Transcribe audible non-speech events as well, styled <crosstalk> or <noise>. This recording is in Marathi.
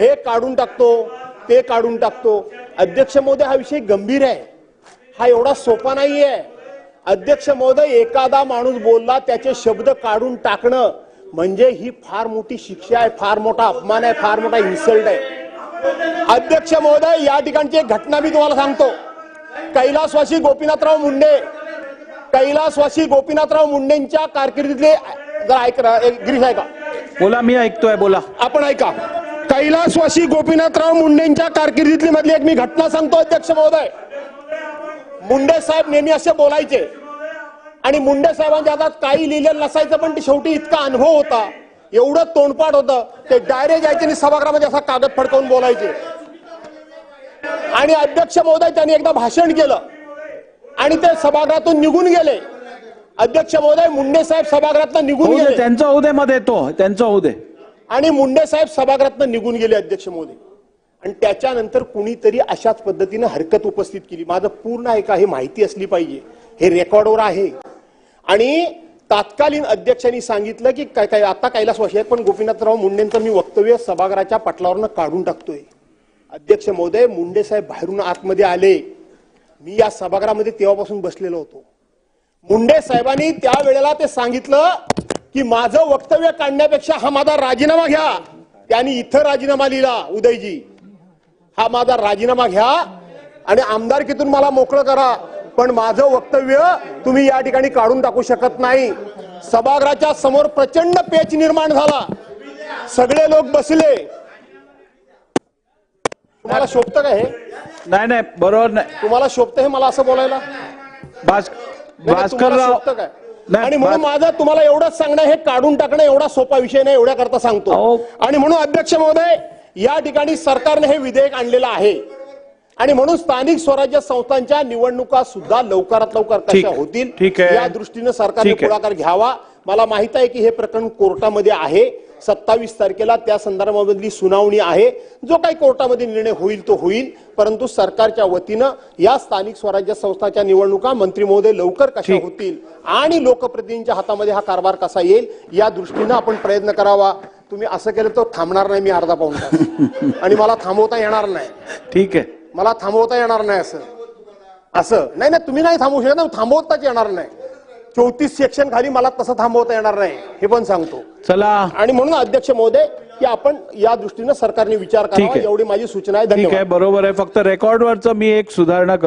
हे काढून टाकतो ते काढून टाकतो. अध्यक्ष महोदय हा विषय गंभीर आहे. हा एवढा सोपा नाहीये. अध्यक्ष महोदय एखादा माणूस बोलला त्याचे शब्द काढून टाकणं म्हणजे ही फार मोठी शिक्षा आहे फार मोठा अपमान आहे फार मोठा इन्सल्ट आहे. अध्यक्ष महोदय या ठिकाणची एक घटना मी तुम्हाला सांगतो. कैलासवासी गोपीनाथराव मुंडे कैलासवासी गोपीनाथराव मुंडेंच्या कारकिर्दीतले जर ऐक एक गिरीश ऐका. बोला मी ऐकतोय बोला. आपण ऐका. कैलासवासी गोपीनाथराव मुंडेंच्या कारकिर्दीतली मधली एक मी घटना सांगतो अध्यक्ष महोदय. मुंडे साहेब नेहमी असे बोलायचे. आणि मुंडे साहेबांच्या हातात काही लिहिलेलं नसायचं पण ते शेवटी इतका अनुभव होता. एवढं तोंडपाठ होतं. ते डायरेक्ट यायचे आणि सभागृहामध्ये असा कागद फडकावून बोलायचे. आणि अध्यक्ष महोदय त्यांनी एकदा भाषण केलं. आणि ते सभागृहातून निघून गेले. अध्यक्ष महोदय मुंडे साहेब सभागृहातून निघून गेले. त्यांचं होऊ दे मध्ये तो त्यांचं दे. आणि मुंडे साहेब सभागृहातनं निघून गेले अध्यक्ष महोदय. आणि त्याच्यानंतर कुणीतरी अशाच पद्धतीनं हरकत उपस्थित केली. माझं पूर्ण आहे का हे माहिती असली पाहिजे. हे रेकॉर्डवर आहे. आणि तात्कालीन अध्यक्षांनी सांगितलं की काय काय आता कैलासवासी आहेत पण गोपीनाथराव मुंडेंचं मी वक्तव्य सभागृहाच्या पटलावरनं काढून टाकतोय. अध्यक्ष महोदय मुंडे साहेब बाहेरून आतमध्ये आले. मी या सभागृहामध्ये तेव्हापासून बसलेलो होतो. मुंडे साहेबांनी त्यावेळेला ते सांगितलं की माझं वक्तव्य काढण्यापेक्षा हा माझा राजीनामा घ्या. त्यांनी इथं राजीनामा लिहिला उदयजी. हा माझा राजीनामा घ्या आणि आमदारकीतून मला मोकळं करा. पण माझं वक्तव्य तुम्ही या ठिकाणी काढून टाकू शकत नाही. सभागृहाच्या समोर प्रचंड पेच निर्माण झाला. सगळे लोक बसले. तुम्हाला शोभतं का हे? नाही नाही बरोबर नाही. तुम्हाला शोभतं हे मला असं बोलायला? भास नाही, तुम्हाला भास्करराव शोभतं काय? नाही, आणि म्हणून माझं तुम्हाला एवढंच सांगणं हे काढून टाकणं एवढा सोपा विषय नाही एवढ्या करता सांगतो. अहो. आणि म्हणून अध्यक्ष महोदय या ठिकाणी सरकारने हे विधेयक आणलेलं आहे. आणि म्हणून स्थानिक स्वराज्य संस्थांच्या निवडणुका सुद्धा लवकरात लवकर कशा. होतील. या दृष्टीनं सरकारने. पुढाकार घ्यावा मला माहीत आहे की हे प्रकरण कोर्टामध्ये आहे सत्तावीस तारखेला त्या संदर्भामधली सुनावणी आहे जो काही कोर्टामध्ये निर्णय होईल तो होईल परंतु सरकारच्या वतीनं या स्थानिक स्वराज्य संस्थाच्या निवडणुका मंत्री महोदय लवकर कशा. होतील आणि लोकप्रतिनिधींच्या हातामध्ये हा कारभार कसा येईल या दृष्टीनं आपण प्रयत्न करावा तुम्ही असं केलं तर थांबणार नाही मी अर्धा पाऊन <laughs> आणि मला थांबवता येणार नाही ठीक आहे मला थांबवता येणार नाही असं. असं. नाही नाही तुम्ही नाही थांबवू शकत. थांबवताच येणार नाही. चौतीस सेक्शन खाली मला तसं थांबवता येणार नाही. हे पण सांगतो. चला. आणि म्हणून अध्यक्ष महोदय की आपण या दृष्टीनं सरकारने विचार करावा. एवढी माझी सूचना आहे. ठीक धन्यवाद. आहे बरोबर आहे. फक्त रेकॉर्डवरचं मी एक सुधारणा करतो